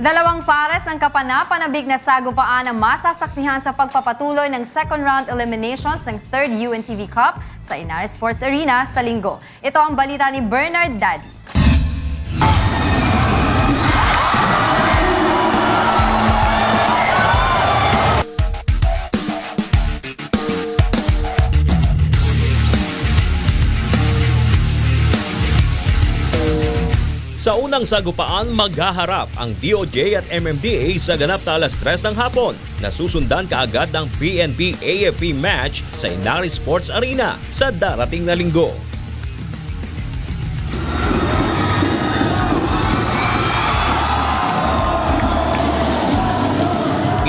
Dalawang pares ang kapana-panabig na sagupaan ang masasaksihan sa pagpapatuloy ng second round eliminations ng third UNTV Cup sa Inares Sports Arena sa linggo. Ito ang balita ni Bernard Daddy. Sa unang sagupaan, maghaharap ang DOJ at MMDA sa ganap na alas 3 ng hapon na susundan kaagad ng PNP AFP match sa Inari Sports Arena sa darating na linggo.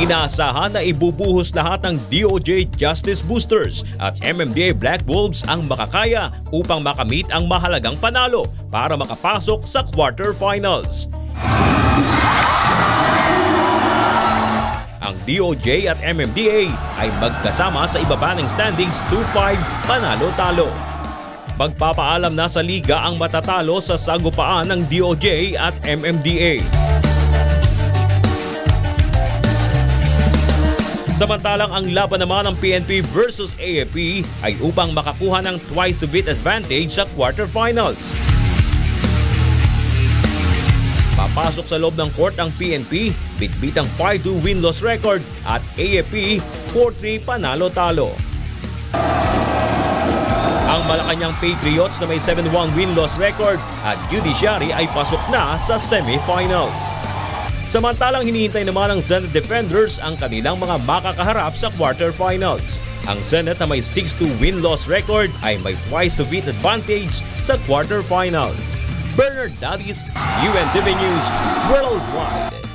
Inaasahan na ibubuhos lahat ng DOJ Justice Boosters at MMDA Black Wolves ang makakaya upang makamit ang mahalagang panalo para makapasok sa quarterfinals. Ang DOJ at MMDA ay magkasama sa ibaba ng standings 2-5 panalo-talo. Magpapaalam na sa liga ang matatalo sa sagupaan ng DOJ at MMDA. Samantalang ang laban naman ng PNP versus AFP ay upang makakuha ng twice to beat advantage sa quarterfinals. Papasok sa loob ng court ang PNP, bitbit ang 5-2 win-loss record at AFP 4-3 panalo-talo. Ang Malacanang Patriots na may 7-1 win-loss record at Judiciary ay pasok na sa semifinals. Samantalang hinihintay naman ng Senate Defenders ang kanilang mga makakaharap sa quarterfinals. Ang Senate na may 6-2 win-loss record ay may twice to beat advantage sa quarterfinals. Bernard Dadis, UNTV News Worldwide.